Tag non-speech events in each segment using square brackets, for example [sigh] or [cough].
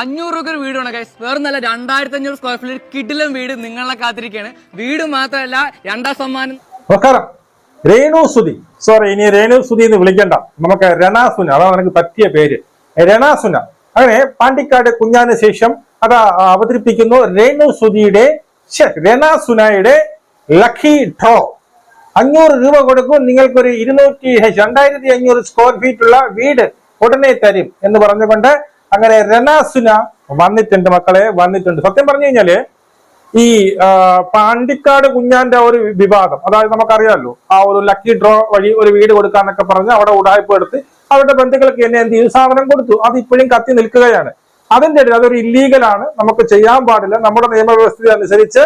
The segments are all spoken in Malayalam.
അഞ്ഞൂറ് രൂപ ഒരു വീടാണ് ഗൈസ് വേറെ നല്ല രണ്ടായിരത്തി അഞ്ഞൂറ് സ്ക്വയർ ഫീറ്റ് കിടിലം വീട് നിങ്ങളെ കാത്തിരിക്കുകയാണ് വീട് മാത്രമല്ല രണ്ടാം സമ്മാനം. രേണു സുതി സോറി ഇനി രേണു സുതി എന്ന് വിളിക്കണ്ട. നമുക്ക് രണാസുന അതാണ് എനിക്ക് പറ്റിയ പേര്. രണാസുന അങ്ങനെ പാണ്ടിക്കാട് കുഞ്ഞാന് ശേഷം അത് അവതരിപ്പിക്കുന്നു രേണു സുതിയുടെ രണാസുനയുടെ ലക്കി ഡ്രോ. അഞ്ഞൂറ് രൂപ കൊടുക്കും നിങ്ങൾക്കൊരു ഇരുന്നൂറ്റി രണ്ടായിരത്തി അഞ്ഞൂറ് സ്ക്വയർ ഫീറ്റ് ഉള്ള വീട് ഉടനെ തരും എന്ന് പറഞ്ഞുകൊണ്ട് അങ്ങനെ രണാസുന വന്നിട്ടുണ്ട് മക്കളെ വന്നിട്ടുണ്ട്. സത്യം പറഞ്ഞു കഴിഞ്ഞാൽ ഈ പാണ്ടിക്കാട് കുഞ്ഞാന്റെ ഒരു വിവാദം അതായത് നമുക്കറിയാമല്ലോ ആ ഒരു ലക്കി ഡ്രോ വഴി ഒരു വീട് കൊടുക്കാന്നൊക്കെ പറഞ്ഞ് അവിടെ ഉടായ്പ എടുത്ത് അവരുടെ ബന്ധുക്കൾക്ക് എന്നെ എന്ത് ചെയ്തു? സാധനം കൊടുത്തു. അത് ഇപ്പോഴും കത്തി നിൽക്കുകയാണ്. അതിന്റെ ഇടയിൽ അതൊരു ഇല്ലീഗലാണ് നമുക്ക് ചെയ്യാൻ പാടില്ല. നമ്മുടെ നിയമവ്യവസ്ഥ അനുസരിച്ച്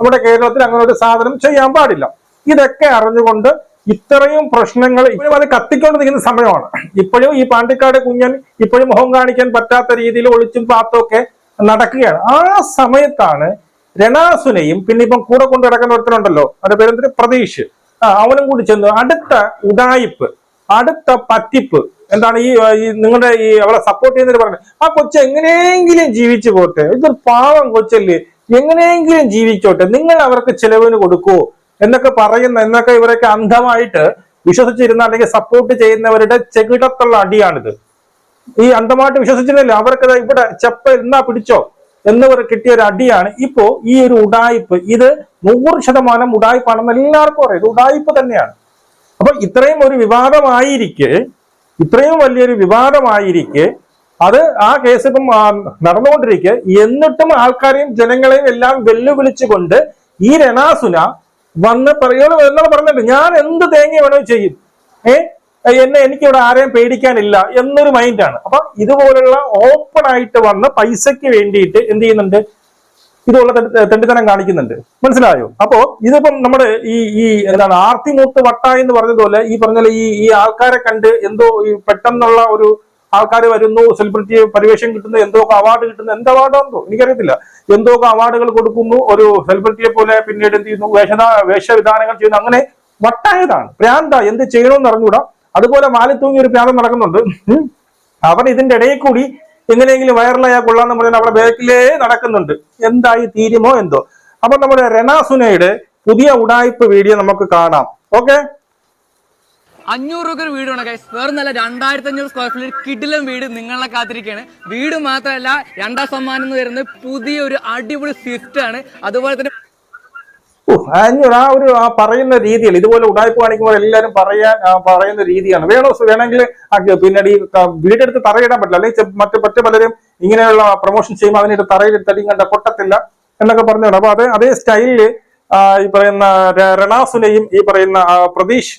നമ്മുടെ കേരളത്തിൽ അങ്ങനെ ഒരു സാധനം ചെയ്യാൻ പാടില്ല. ഇതൊക്കെ അറിഞ്ഞുകൊണ്ട് ഇത്രയും പ്രശ്നങ്ങൾ ഇപ്പോഴും അത് കത്തിക്കൊണ്ട് നിൽക്കുന്ന സമയമാണ്. ഇപ്പോഴും ഈ പാണ്ടിക്കാട് കുഞ്ഞൻ ഇപ്പോഴും മുഖം കാണിക്കാൻ പറ്റാത്ത രീതിയിൽ ഒളിച്ചും പാത്തും ഒക്കെ നടക്കുകയാണ്. ആ സമയത്താണ് രണാസുനെയും പിന്നെ ഇപ്പം കൂടെ കൊണ്ട് കിടക്കുന്ന ഒരുത്തനുണ്ടല്ലോ അവരുടെ പേരെന്തിന്? പ്രതീഷ്. ആ അവനും കൂടി ചെന്ന് അടുത്ത ഉടായിപ്പ് അടുത്ത പറ്റിപ്പ് എന്താണ് ഈ ഈ നിങ്ങളുടെ ഈ അവളെ സപ്പോർട്ട് ചെയ്യുന്നവർ പറഞ്ഞത് ആ കൊച്ചു എങ്ങനെയെങ്കിലും ജീവിച്ചു പോട്ടെ. ഇതൊരു പാവം കൊച്ചല്ലേ. എങ്ങനെയെങ്കിലും ജീവിച്ചോട്ടെ. നിങ്ങൾ അവർക്ക് ചെലവിന് കൊടുക്കുവോ? എന്നൊക്കെ പറയുന്ന എന്നൊക്കെ ഇവരൊക്കെ അന്ധമായിട്ട് വിശ്വസിച്ചിരുന്ന അല്ലെങ്കിൽ സപ്പോർട്ട് ചെയ്യുന്നവരുടെ ചെകിടത്തുള്ള അടിയാണിത്. ഈ അന്ധമായിട്ട് വിശ്വസിച്ചിരുന്നില്ല. അവർക്ക് ഇവിടെ ചെപ്പ എന്നാ പിടിച്ചോ എന്നിവർ കിട്ടിയ ഒരു അടിയാണ്. ഇപ്പോ ഈ ഒരു ഉടായ്പ് ഇത് നൂറ് ശതമാനം ഉടായ്പാണെന്ന് എല്ലാവർക്കും അറിയാം. ഇത് ഉടായ്പ തന്നെയാണ്. അപ്പൊ ഇത്രയും ഒരു വിവാദമായിരിക്കെ ഇത്രയും വലിയൊരു വിവാദമായിരിക്കെ അത് ആ കേസ് ഇപ്പം നടന്നുകൊണ്ടിരിക്കെ. എന്നിട്ടും ആൾക്കാരെയും ജനങ്ങളെയും എല്ലാം വെല്ലുവിളിച്ചുകൊണ്ട് ഈ രണാസുന വന്ന് പറയോ എന്നോട് പറഞ്ഞിട്ട് ഞാൻ എന്ത് തേങ്ങ വേണോ ചെയ്യും. ഏ? എന്നെ എനിക്കിവിടെ ആരെയും പേടിക്കാനില്ല എന്നൊരു മൈൻഡാണ് അപ്പൊ ഇതുപോലുള്ള ഓപ്പൺ ആയിട്ട് വന്ന് പൈസയ്ക്ക് വേണ്ടിയിട്ട് എന്ത് ചെയ്യുന്നുണ്ട്? തെണ്ടി- തെണ്ടിത്തനം കാണിക്കുന്നുണ്ട്. മനസ്സിലായോ? അപ്പോ ഇതിപ്പം നമ്മുടെ ഈ ഈ എന്താണ് ആർത്തിമൂത്ത് വട്ട എന്ന് പറഞ്ഞതുപോലെ ഈ പറഞ്ഞ ഈ ഈ ആൾക്കാരെ കണ്ട് എന്തോ ഈ പെട്ടെന്നുള്ള ഒരു ആൾക്കാർ വരുന്നു സെലിബ്രിറ്റി പരിവേഷം കിട്ടുന്നു എന്തോ അവാർഡ് കിട്ടുന്നു എന്ത് അവാർഡാണെന്നോ എനിക്കറിയത്തില്ല. എന്തോ അവാർഡുകൾ കൊടുക്കുന്നു ഒരു സെലിബ്രിറ്റിയെ പോലെ പിന്നീട് എന്ത് ചെയ്യുന്നു? വേഷ വേഷവിധാനങ്ങൾ ചെയ്യുന്നു. അങ്ങനെ വട്ടായതാണ്. പ്രാന്ത എന്ത് ചെയ്യണമെന്ന് അറിഞ്ഞൂടാ. അതുപോലെ മാലിത്തൂങ്ങി ഒരു പ്രാന്തം നടക്കുന്നുണ്ട്. അവർ ഇതിന്റെ ഇടയിൽ കൂടി എങ്ങനെയെങ്കിലും വൈറലായാൽ കൊള്ളാന്ന് പറഞ്ഞാൽ അവിടെ ബാക്കിലേ നടക്കുന്നുണ്ട്. എന്തായി തീരുമോ എന്തോ? അപ്പൊ നമ്മുടെ രണാസുനയുടെ പുതിയ ഉടായ്പ വീഡിയോ നമുക്ക് കാണാം. ഓക്കെ അഞ്ഞൂറ് രൂപ ഒരു വീടാണ് ഗൈസ് വേറെ നല്ല രണ്ടായിരത്തി അഞ്ഞൂറ് സ്ക്വയർ ഫീറ്റ് കിടിലം വീട് നിങ്ങളെ കാത്തിരിക്കുകയാണ് വീട് മാത്രമല്ല രണ്ടാം സമ്മാനം എന്ന് വരുന്നത് പുതിയ ഒരു അടിപൊളി സ്വിഫ്റ്റ് ആണ്. അതുപോലെ തന്നെ അഞ്ഞൂറ് ആ ഒരു ആ പറയുന്ന രീതിയിൽ ഇതുപോലെ ഉടായ്പ കാണിക്കുമ്പോൾ എല്ലാവരും പറയാൻ പറയുന്ന രീതിയാണ്. വേണോ വേണമെങ്കിൽ പിന്നീട് ഈ വീടെടുത്ത് തറയിടാൻ പറ്റില്ല. അല്ലെങ്കിൽ മറ്റു മറ്റു പലരും ഇങ്ങനെയുള്ള പ്രൊമോഷൻ ചെയ്യുമ്പോൾ അതിനെ തറയിലിട്ട് അടിയും കണ്ട പൊട്ടത്തില്ല എന്നൊക്കെ പറഞ്ഞുകൊണ്ട് അപ്പൊ അതേ അതേ സ്റ്റൈലിൽ ഈ പറയുന്ന രണാസുനെയും ഈ പറയുന്ന പ്രതീഷ്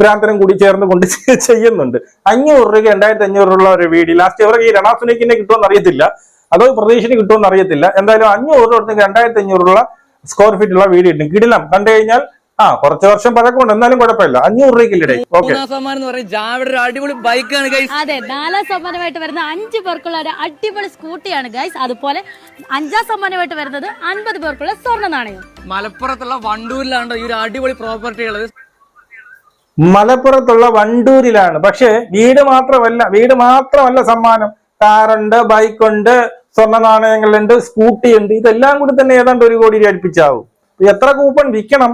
ഭ്രാന്തനും കൂടി ചേർന്ന് കൊണ്ട് ചെയ്യുന്നുണ്ട്. അഞ്ഞൂറ് രൂപ രണ്ടായിരത്തി അഞ്ഞൂറുള്ള ഒരു വീട്. ലാസ്റ്റ് ഇവർക്ക് ഈ രണാസുനയ്ക്ക് തന്നെ കിട്ടുമെന്ന് അറിയത്തില്ല. അതോ പ്രതീക്ഷിന് കിട്ടുമെന്ന് അറിയത്തില്ല. എന്തായാലും അഞ്ഞൂറ് രൂപ രണ്ടായിരത്തി അഞ്ഞൂറുള്ള സ്ക്വയർ ഫീറ്റ് ഉള്ള വീട് കിട്ടും. കിടിലം. കണ്ടു കഴിഞ്ഞാൽ ആ കുറച്ച് വർഷം പഴക്കമുണ്ട്. എന്നാലും കുഴപ്പമില്ല. അഞ്ഞൂറ് രൂപയ്ക്കില്ലേ ഓക്കെ മൂന്നാം സമ്മാനം എന്ന് പറയുന്നത് ഒരു അടിപൊളി ബൈക്കാണ് ഗൈസ് അതെ നാലാം സമ്മാനമായിട്ട് വരുന്ന അഞ്ച് പേർക്കുള്ള ഒരു അടിപൊളി സ്കൂട്ടിയാണ് ഗൈസ് അതുപോലെ അഞ്ചാം സമ്മാനമായിട്ട് വരുന്നത് അൻപത് പേർക്കുള്ള സ്വർണ നാണയം. മലപ്പുറത്തുള്ള വണ്ടൂരിലാണ് ഈ ഒരു അടിപൊളി പ്രോപ്പർട്ടി ഉള്ളത്. മലപ്പുറത്തുള്ള വണ്ടൂരിലാണ്. പക്ഷേ വീട് മാത്രമല്ല വീട് മാത്രമല്ല സമ്മാനം. കാറുണ്ട് ബൈക്കുണ്ട് സ്വർണ നാണയങ്ങളുണ്ട് സ്കൂട്ടി ഉണ്ട് ഇതെല്ലാം കൂടി തന്നെ ഏതാണ്ട് ഒരു കോടി രൂപ അടുപ്പിച്ചാവും. എത്ര കൂപ്പൺ വിൽക്കണം?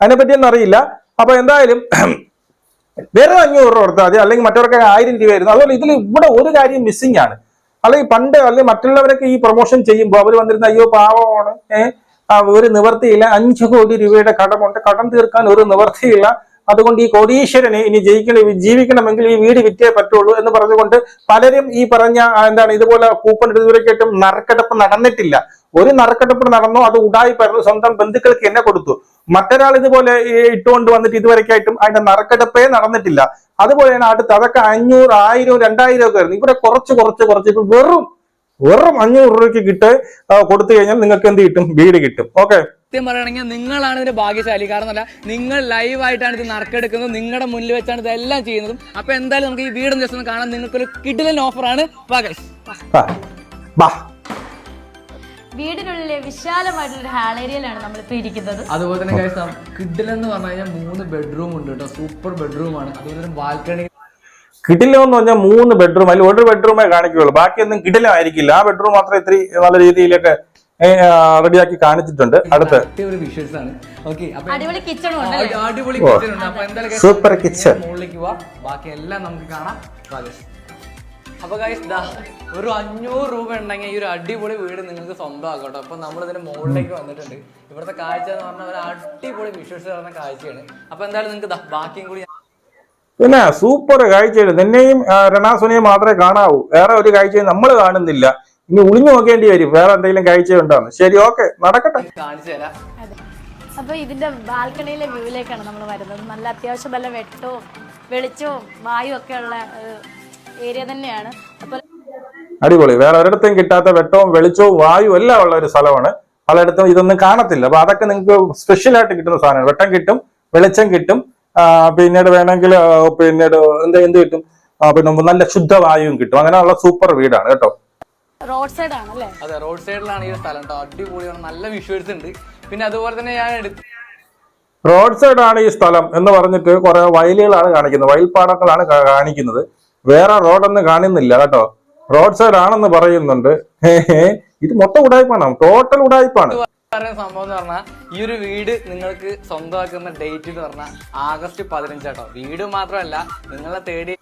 അതിനെപ്പറ്റിയൊന്നും അറിയില്ല. അപ്പൊ എന്തായാലും [clears throat] വേറെ അഞ്ഞൂറ് രൂപ കൊടുത്താൽ മതി. അല്ലെങ്കിൽ മറ്റവർക്ക് ആയിരം രൂപ ആയിരുന്നു. അതുപോലെ ഇതിൽ ഇവിടെ ഒരു കാര്യം മിസ്സിംഗ് ആണ്. അല്ലെങ്കിൽ പണ്ട് അല്ലെങ്കിൽ മറ്റുള്ളവരൊക്കെ ഈ പ്രൊമോഷൻ ചെയ്യുമ്പോൾ അവർ വന്നിരുന്ന അയ്യോ പാവമാണ്. ഏഹ് ഒരു നിവർത്തിയില്ല. അഞ്ചു കോടി രൂപയുടെ കടമുണ്ട്. കടം തീർക്കാൻ ഒരു നിവർത്തിയില്ല. അതുകൊണ്ട് ഈ കോടീശ്വരന് ഇനി ജയിക്കണം ജീവിക്കണമെങ്കിൽ ഈ വീട് വിറ്റേ പറ്റുള്ളൂ എന്ന് പറഞ്ഞുകൊണ്ട് പലരും ഈ പറഞ്ഞ എന്താണ് ഇതുപോലെ കൂപ്പൺ ഇതുവരെയായിട്ടും നറുക്കെടുപ്പ് നടന്നിട്ടില്ല. ഒരു നറുക്കെടുപ്പ് നടന്നോ അത് ഉടായി പറഞ്ഞു സ്വന്തം ബന്ധുക്കൾക്ക് എന്നെ കൊടുത്തു. മറ്റൊരാൾ ഇതുപോലെ ഇട്ടുകൊണ്ട് വന്നിട്ട് ഇതുവരെക്കായിട്ടും അതിന്റെ നറുക്കെടുപ്പേ നടന്നിട്ടില്ല. അതുപോലെയാണ് അടുത്ത് അതൊക്കെ അഞ്ഞൂറ് ആയിരം രണ്ടായിരം ഒക്കെ ആയിരുന്നു ഇവിടെ കുറച്ച് കുറച്ച് കുറച്ച്. ഇപ്പൊ വെറും വെറും അഞ്ഞൂറ് രൂപയ്ക്ക് കിട്ട് കൊടുത്തു കഴിഞ്ഞാൽ നിങ്ങൾക്ക് എന്ത് കിട്ടും? വീട് കിട്ടും. ഓക്കെ. സത്യം പറയുകയാണെങ്കിൽ നിങ്ങളാണ് ഇതിന്റെ ഭാഗ്യശാലി. കാരണം അല്ല നിങ്ങൾ ലൈവായിട്ടാണ് ഇത് നറുക്കെടുക്കുന്നത് നിങ്ങളുടെ മുന്നിൽ വെച്ചാണ് ഇതെല്ലാം ചെയ്യുന്നതും. അപ്പൊ എന്തായാലും നമുക്ക് ഈ വീടും ജസ്റ്റ് ഒന്ന് കാണാൻ നിങ്ങൾക്കൊരു കിടിലൻ ഓഫറാണ് പകശ് വീടിനുള്ളിലെ വിശാലമായിട്ടുള്ള ഒരു ഹാൾ ഏരിയയിലാണ് നമ്മൾ നമ്മളിപ്പോ ഇരിക്കുന്നത്. അതുപോലെ തന്നെ ഗൈസ് കിഡിലെന്ന് പറഞ്ഞു കഴിഞ്ഞാൽ മൂന്ന് ബെഡ്റൂം ഉണ്ട് കേട്ടോ. സൂപ്പർ ബെഡ്റൂം ആണ്. അതുപോലെ തന്നെ ബാൽക്കണി കിടിലം പറഞ്ഞാൽ മൂന്ന് ബെഡ്റൂം അതിൽ ഒരു ബെഡ്റൂമേ കാണിക്കുകയുള്ളൂ. ബാക്കിയൊന്നും കിടിലമായിരിക്കില്ല ആ ബെഡ്റൂം മാത്രമേ ഇത്തിരി നല്ല രീതിയിലൊക്കെ റെഡിയാക്കി കാണിച്ചിട്ടുണ്ട്. അടുത്ത്. സൂപ്പർ കിച്ചൺ ബാക്കി എല്ലാം നമുക്ക് കാണാം. അപ്പൊ ഗൈസ് ദാ ഒരു അഞ്ഞൂറ് രൂപ ഉണ്ടെങ്കിൽ ഈ ഒരു അടിപൊളി വീട് നിങ്ങൾക്ക് സ്വന്തമാക്കാം കേട്ടോ. അപ്പൊ നമ്മൾ ഇതിന്റെ മുകളിലേക്ക് വന്നിട്ടുണ്ട്. ഇവിടുത്തെ കാഴ്ച എന്ന് പറഞ്ഞാൽ ഒരു അടിപൊളി വിഷ്വൽസ് പറഞ്ഞ കാഴ്ചയാണ്. അപ്പൊ എന്തായാലും നിങ്ങൾക്ക് ദാ ബാക്കിയും കൂടി പിന്നെ സൂപ്പർ കാഴ്ചയാണ് നിന്നെയും രണാസുനെയും മാത്രമേ കാണാവൂ. വേറെ ഒരു കാഴ്ചയും നമ്മൾ കാണുന്നില്ല. ഇനി ഒളിഞ്ഞു നോക്കേണ്ടി വരും. വേറെ എന്തെങ്കിലും കാഴ്ച ഉണ്ടോ ശരി ഓക്കെ. നടക്കട്ടെ. കാണിച്ചു തരാം. അപ്പൊ ഇതിന്റെ ബാൽക്കണിയിലെ വ്യൂവിലേക്കാണ് നമ്മൾ വരുന്നത്. നല്ല അത്യാവശ്യം നല്ല വെട്ടവും വെളിച്ചവും വായു ഒക്കെ ഉള്ള ഏരിയ തന്നെയാണ്. അപ്പൊ അടിപൊളി. വേറെ ഒരിടത്തും കിട്ടാത്ത വെട്ടവും വെളിച്ചവും വായു എല്ലാം ഉള്ള ഒരു സ്ഥലമാണ്. പലയിടത്തും ഇതൊന്നും കാണത്തില്ല. അപ്പൊ അതൊക്കെ നിങ്ങൾക്ക് സ്പെഷ്യൽ ആയിട്ട് കിട്ടുന്ന സാധനമാണ് വെട്ടം കിട്ടും വെളിച്ചം കിട്ടും. പിന്നീട് വേണമെങ്കിൽ പിന്നീട് എന്ത് എന്ത് കിട്ടും? പിന്നെ നല്ല ശുദ്ധവായുവും കിട്ടും. അങ്ങനെയുള്ള സൂപ്പർ വീടാണ് കേട്ടോ. റോഡ് സൈഡ് ആണല്ലേ? അല്ലേ അതെ റോഡ് സൈഡിലാണ് ഈ സ്ഥലം കേട്ടോ അടിപൊളിയാണ്. നല്ല വിഷ്വൽസ് ഉണ്ട്. പിന്നെ അതുപോലെ തന്നെ ഞാൻ എടുത്ത് റോഡ് സൈഡ് ആണ് ഈ സ്ഥലം എന്ന് പറഞ്ഞിട്ട് കുറെ വയലുകളാണ് കാണിക്കുന്നത്. വയൽപ്പാടങ്ങളാണ് കാണിക്കുന്നത്. വേറെ റോഡൊന്നും കാണുന്നില്ല കേട്ടോ. റോഡ് സൈഡ് ആണെന്ന് പറയുന്നുണ്ട്. ഇത് മൊത്തം ഉടായ്പാണ്? ടോട്ടൽ ഉടായ്പാണ്. പറയുന്ന സംഭവം എന്ന് പറഞ്ഞാൽ ഈ ഒരു വീട് നിങ്ങൾക്ക് സ്വന്തമാക്കുന്ന ഡേറ്റ് എന്ന് പറഞ്ഞാൽ ആഗസ്റ്റ് പതിനഞ്ചാട്ടോ വീട് മാത്രമല്ല നിങ്ങളെ തേടി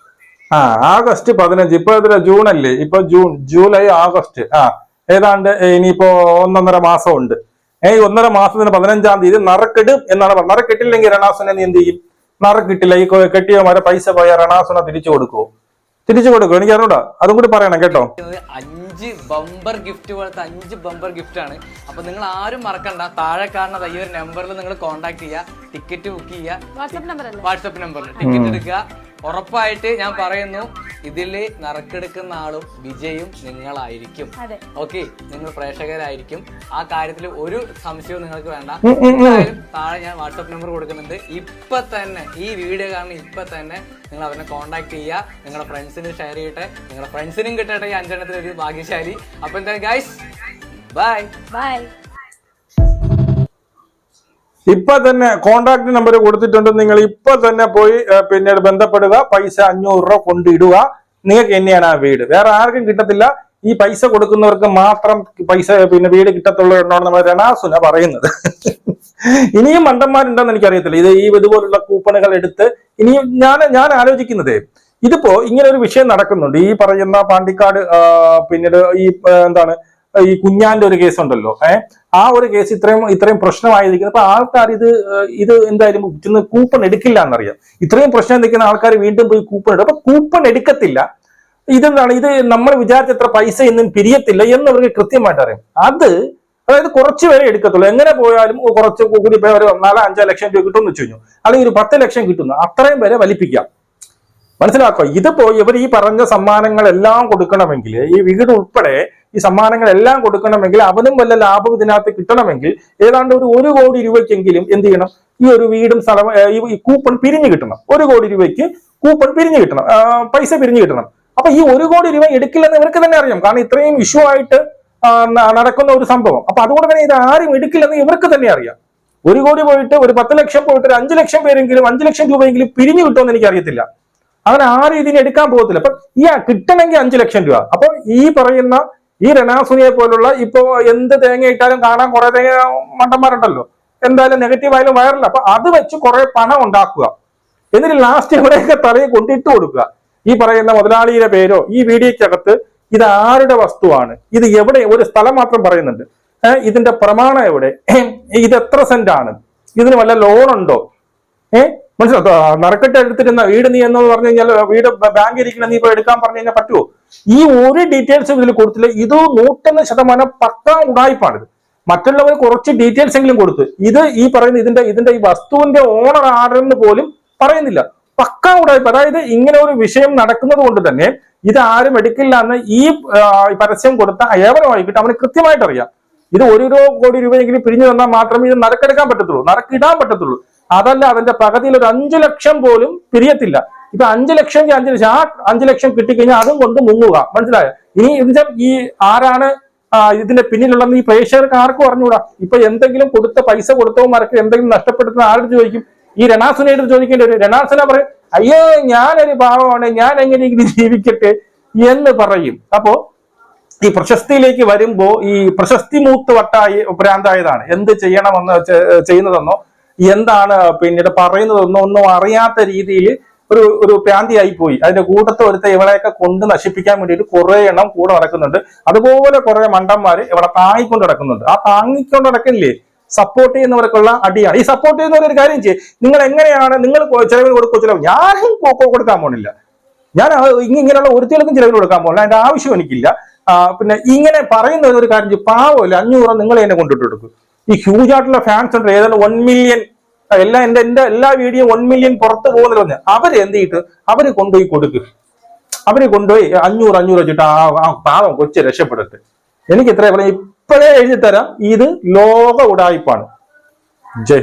ആ ആഗസ്റ്റ് പതിനഞ്ച്. ഇപ്പൊ എത്ര ജൂൺ അല്ലേ? ഇപ്പൊ ജൂൺ ജൂലൈ ആഗസ്റ്റ്. ആ ഏതാണ്ട് ഇനിയിപ്പോ ഒന്നൊന്നര മാസം ഉണ്ട് ഏ ഈ ഒന്നര മാസത്തിന് പതിനഞ്ചാം തീയതി നറക്കിടും എന്നാണ് പറഞ്ഞത്. നറക്കിട്ടില്ലെങ്കിൽ രണാസുനെ നീ എന്ത് ചെയ്യും? നറക്കിട്ടില്ല. ഈ കെട്ടിയവന്മാരെ പൈസ പോയ രണാസുന തിരിച്ചു കൊടുക്കുവോ? തിരിച്ചു കൊടുക്കും എനിക്ക് അറിഞ്ഞൂടാ. അതും കൂടി പറയണം കേട്ടോ. അഞ്ച് ബമ്പർ ഗിഫ്റ്റ് പോലത്തെ അഞ്ച് ബമ്പർ ഗിഫ്റ്റ് ആണ്. അപ്പൊ നിങ്ങൾ ആരും മറക്കണ്ട. താഴെ കാണുന്നത് ഈ ഒരു നമ്പറിൽ നിങ്ങൾ കോൺടാക്ട് ചെയ്യുക. ടിക്കറ്റ് ബുക്ക് ചെയ്യുക. വാട്സ്ആപ്പ് നമ്പർ അല്ലേ വാട്സപ്പ് നമ്പറിൽ ടിക്കറ്റ് എടുക്കുക. ഉറപ്പായിട്ട് ഞാൻ പറയുന്നു ഇതിൽ നറുക്കെടുക്കുന്ന ആളും വിജയും നിങ്ങളായിരിക്കും. ഓക്കെ നിങ്ങൾ പ്രേക്ഷകരായിരിക്കും. ആ കാര്യത്തിൽ ഒരു സംശയവും നിങ്ങൾക്ക് വേണ്ട. എന്തായാലും താഴെ ഞാൻ വാട്സപ്പ് നമ്പർ കൊടുക്കുന്നുണ്ട്. ഇപ്പൊ തന്നെ ഈ വീഡിയോ കാരണം ഇപ്പൊ തന്നെ നിങ്ങൾ അവരെ കോൺടാക്ട് ചെയ്യുക നിങ്ങളുടെ ഫ്രണ്ട്സിന് ഷെയർ ചെയ്യട്ടെ. നിങ്ങളുടെ ഫ്രണ്ട്സിനും കിട്ടട്ടെ ഈ അഞ്ചെണ്ണത്തിൽ ഒരു ഭാഗ്യശാലി. അപ്പൊ എന്തായാലും ഗൈസ് ബൈ ബൈ ഇപ്പൊ തന്നെ കോണ്ടാക്ട് നമ്പർ കൊടുത്തിട്ടുണ്ട്. നിങ്ങൾ ഇപ്പൊ തന്നെ പോയി പിന്നീട് ബന്ധപ്പെടുക. പൈസ അഞ്ഞൂറ് രൂപ കൊണ്ടിടുക നിങ്ങൾക്ക് തന്നെയാണ് ആ വീട്. വേറെ ആർക്കും കിട്ടത്തില്ല. ഈ പൈസ കൊടുക്കുന്നവർക്ക് മാത്രം പൈസ പിന്നെ വീട് കിട്ടത്തുള്ളൂ എന്നാണ് നമ്മൾ രണാസുന പറയുന്നത്. ഇനിയും മണ്ടന്മാരുണ്ടെന്ന് എനിക്കറിയത്തില്ല. ഇത് ഈ ഇതുപോലുള്ള കൂപ്പണുകൾ എടുത്ത് ഇനിയും ഞാൻ ഞാൻ ആലോചിക്കുന്നത് ഇതിപ്പോ ഇങ്ങനെ ഒരു വിഷയം നടക്കുന്നുണ്ട്. ഈ പറയുന്ന പാണ്ടിക്കാട് പിന്നീട് ഈ എന്താണ് ഈ കുഞ്ഞാന്റെ ഒരു കേസ് ഉണ്ടല്ലോ. ഏഹ് ആ ഒരു കേസ് ഇത്രയും ഇത്രയും പ്രശ്നമായിരിക്കുന്നത് അപ്പൊ ആൾക്കാർ ഇത് ഇത് എന്തായാലും ചെന്ന് കൂപ്പൺ എടുക്കില്ല എന്നറിയാം. ഇത്രയും പ്രശ്നം നിൽക്കുന്ന ആൾക്കാർ വീണ്ടും പോയി കൂപ്പൺ എടുക്കും അപ്പൊ കൂപ്പൺ എടുക്കത്തില്ല. ഇതെന്താണ്? ഇത് നമ്മൾ വിചാരിച്ച എത്ര പൈസ ഒന്നും പിരിയത്തില്ല എന്ന് അവർക്ക് കൃത്യമായിട്ട് അറിയാം. അത് അതായത് കുറച്ച് പേരെ എടുക്കത്തുള്ളൂ. എങ്ങനെ പോയാലും കുറച്ച് കൂടി പേര് നാലോ അഞ്ചോ ലക്ഷം രൂപ കിട്ടുമെന്ന് വെച്ച് കഴിഞ്ഞു. അല്ലെങ്കിൽ ഒരു പത്ത് ലക്ഷം കിട്ടുന്നു. അത്രയും പേരെ വലിപ്പിക്കാം. മനസ്സിലാക്കുക ഇതിപ്പോ ഇവർ ഈ പറഞ്ഞ സമ്മാനങ്ങളെല്ലാം കൊടുക്കണമെങ്കിൽ ഈ വീട് ഉൾപ്പെടെ ഈ സമ്മാനങ്ങളെല്ലാം കൊടുക്കണമെങ്കിൽ അവനും വല്ല ലാഭം ഇതിനകത്ത് കിട്ടണമെങ്കിൽ ഏതാണ്ട് ഒരു ഒരു കോടി രൂപയ്ക്കെങ്കിലും എന്ത് ചെയ്യണം? ഈ ഒരു വീടും സ്ഥലം ഈ- കൂപ്പൺ പിരിഞ്ഞു കിട്ടണം. ഒരു കോടി രൂപയ്ക്ക് കൂപ്പൺ പിരിഞ്ഞു കിട്ടണം. പൈസ പിരിഞ്ഞു കിട്ടണം. അപ്പൊ ഈ ഒരു കോടി രൂപ എടുക്കില്ലെന്ന് ഇവർക്ക് തന്നെ അറിയാം. കാരണം ഇത്രയും ഇഷ്യൂ ആയിട്ട് നടക്കുന്ന ഒരു സംഭവം. അപ്പൊ അതുകൊണ്ട് തന്നെ ഇത് ആരും എടുക്കില്ലെന്ന് ഇവർക്ക് തന്നെ അറിയാം. ഒരു കോടി പോയിട്ട് ഒരു പത്ത് ലക്ഷം പോയിട്ട് ഒരു അഞ്ചു ലക്ഷം പേരെങ്കിലും അഞ്ചു ലക്ഷം രൂപയെങ്കിലും പിരിഞ്ഞു കിട്ടുമെന്ന് എനിക്ക് എനിക്കറിയത്തില്ല. അങ്ങനെ ആരും ഇതിന് എടുക്കാൻ പോകത്തില്ല. അപ്പൊ ഈ കിട്ടണമെങ്കിൽ അഞ്ചു ലക്ഷം രൂപ. അപ്പൊ ഈ പറയുന്ന ഈ രണാസുനിയെ പോലുള്ള ഇപ്പോ എന്ത് തേങ്ങ ഇട്ടാലും കാണാൻ കുറെ തേങ്ങ മണ്ടന്മാരുണ്ടല്ലോ. എന്തായാലും നെഗറ്റീവ് ആയാലും വൈറൽ അപ്പൊ അത് വെച്ച് കുറെ പണം ഉണ്ടാക്കുക. എന്നിട്ട് ലാസ്റ്റ് എവിടെയൊക്കെ തലയിൽ കൊണ്ടിട്ട് കൊടുക്കുക. ഈ പറയുന്ന മുതലാളിയുടെ പേരോ ഈ വീഡിയോക്കകത്ത് ഇത് ആരുടെ വസ്തുവാണ്? ഇത് എവിടെ? ഒരു സ്ഥലം മാത്രം പറയുന്നുണ്ട്. ഇതിന്റെ പ്രമാണം എവിടെ? ഇത് എത്ര സെന്റ് ആണ്? ഇതിന് വല്ല ലോൺ ഉണ്ടോ? ഏഹ് മനസ്സിലാ നറുക്കെട്ട് എടുത്തിരുന്ന വീട് നീ എന്ന് പറഞ്ഞു കഴിഞ്ഞാൽ വീട് ബാങ്ക് ഇരിക്കണം നീ ഇപ്പൊ എടുക്കാൻ പറഞ്ഞു കഴിഞ്ഞാൽ പറ്റുമോ ഈ ഒരു ഡീറ്റെയിൽസ് ഇതിൽ കൊടുത്തില്ല. ഇത് നൂറ്റൊന്ന് ശതമാനം പക്ക ഉടായ്പാണിത് മറ്റുള്ളവർ കുറച്ച് ഡീറ്റെയിൽസ് എങ്കിലും കൊടുത്ത്. ഇത് ഈ പറയുന്ന ഇതിന്റെ ഇതിന്റെ ഈ വസ്തുവിന്റെ ഓണർ ആരെന്ന് പോലും പറയുന്നില്ല. പക്കാ ഉടായ്പ അതായത് ഇങ്ങനെ ഒരു വിഷയം നടക്കുന്നത് കൊണ്ട് തന്നെ ഇത് ആരും എടുക്കില്ല എന്ന് ഈ പരസ്യം കൊടുത്ത ഏവനമായിക്കിട്ട് അവന് കൃത്യമായിട്ട് അറിയാം ഇത് ഒരു കോടി രൂപയെങ്കിലും പിരിഞ്ഞു തന്നാൽ മാത്രമേ ഇത് നറുക്കെടുക്കാൻ പറ്റത്തുള്ളൂ. നറുക്കിടാൻ പറ്റത്തുള്ളൂ. അതല്ല അവന്റെ പകുതിയിൽ ഒരു അഞ്ചു ലക്ഷം പോലും പിരിയത്തില്ല. ഇപ്പൊ അഞ്ചു ലക്ഷം അഞ്ചു ലക്ഷം ആ അഞ്ചു ലക്ഷം കിട്ടിക്കഴിഞ്ഞാൽ അതും കൊണ്ട് മുങ്ങുക. മനസ്സിലായോ? ഇനി ഇതിന്റെ ഈ ആരാണ് ഇതിന്റെ പിന്നിലുള്ളത് ഈ പ്രേക്ഷകർക്ക് ആർക്കും അറിഞ്ഞൂടാ. ഇപ്പൊ എന്തെങ്കിലും കൊടുത്ത പൈസ കൊടുത്തവന്മാർക്ക് എന്തെങ്കിലും നഷ്ടപ്പെടുത്തുന്ന ആരോട് ചോദിക്കും? ഈ രണാസുനയുടെ ചോദിക്കേണ്ടി വരും. രണാസുന പറയും അയ്യോ ഞാനൊരു ഭാവമാണ് ഞാൻ എങ്ങനെയെങ്കിലും ജീവിക്കട്ടെ? എന്ന് പറയും. അപ്പോ ഈ പ്രശസ്തിയിലേക്ക് വരുമ്പോ ഈ പ്രശസ്തി മൂത്ത് വട്ടായി ഭ്രാന്തായതാണ് എന്ത് ചെയ്യണമെന്ന് ചെയ്യുന്നതെന്നോ എന്താണ് പിന്നീട് പറയുന്നത് ഒന്നും അറിയാത്ത രീതിയിൽ ഒരു ഒരു പ്രാന്തിയായി പോയി. അതിന്റെ കൂട്ടത്തെ ഒരുത്ത ഇവളെയൊക്കെ കൊണ്ട് നശിപ്പിക്കാൻ വേണ്ടിയിട്ട് കുറെ എണ്ണം കൂടെ നടക്കുന്നുണ്ട്. അതുപോലെ കുറെ മണ്ടന്മാര് ഇവിടെ താങ്ങിക്കൊണ്ട് നടക്കുന്നുണ്ട്. ആ താങ്ങിക്കൊണ്ട് നടക്കില്ലേ? സപ്പോർട്ട് ചെയ്യുന്നവർക്കുള്ള അടിയാണ്. ഈ സപ്പോർട്ട് ചെയ്യുന്നവർ ഒരു കാര്യം ചെയ്യും. നിങ്ങൾ എങ്ങനെയാണ്? നിങ്ങൾ ചിലവിന് കൊടുക്കുക ചിലവ്. ഞാനും കൊടുക്കാൻ പോണില്ല. ഞാൻ ഇങ്ങനെയുള്ള ഒരുത്തികൾക്കും ചിലവിൽ കൊടുക്കാൻ പോകില്ല അതിന്റെ ആവശ്യം എനിക്കില്ല. പിന്നെ ഇങ്ങനെ പറയുന്ന ഒരു കാര്യം പാവമില്ല അഞ്ഞൂറ് നിങ്ങൾ എന്നെ കൊണ്ടിട്ട് കൊടുക്കും. ഈ ഹ്യൂജ് ആയിട്ടുള്ള ഫാൻസ് ഉണ്ട്. ഏതാണ്ട് വൺ മില്യൺ എല്ലാ എന്റെ എന്റെ എല്ലാ വീഡിയോ വൺ മില്യൺ പുറത്ത് പോകുന്നില്ല പറഞ്ഞ് അവർ എന്ത് ചെയ്തിട്ട്? അവർ കൊണ്ടുപോയി കൊടുക്കും. അവർ കൊണ്ടുപോയി അഞ്ഞൂറ് അഞ്ഞൂറ് വെച്ചിട്ട് ആ ആ പാവം കൊച്ചു രക്ഷപ്പെടട്ടെ. എനിക്ക് ഇത്രയും പറയാം ഇപ്പോഴേ എഴുതി തരാം ഇത് ലോക ഉടായ്പാണ്. ജയ്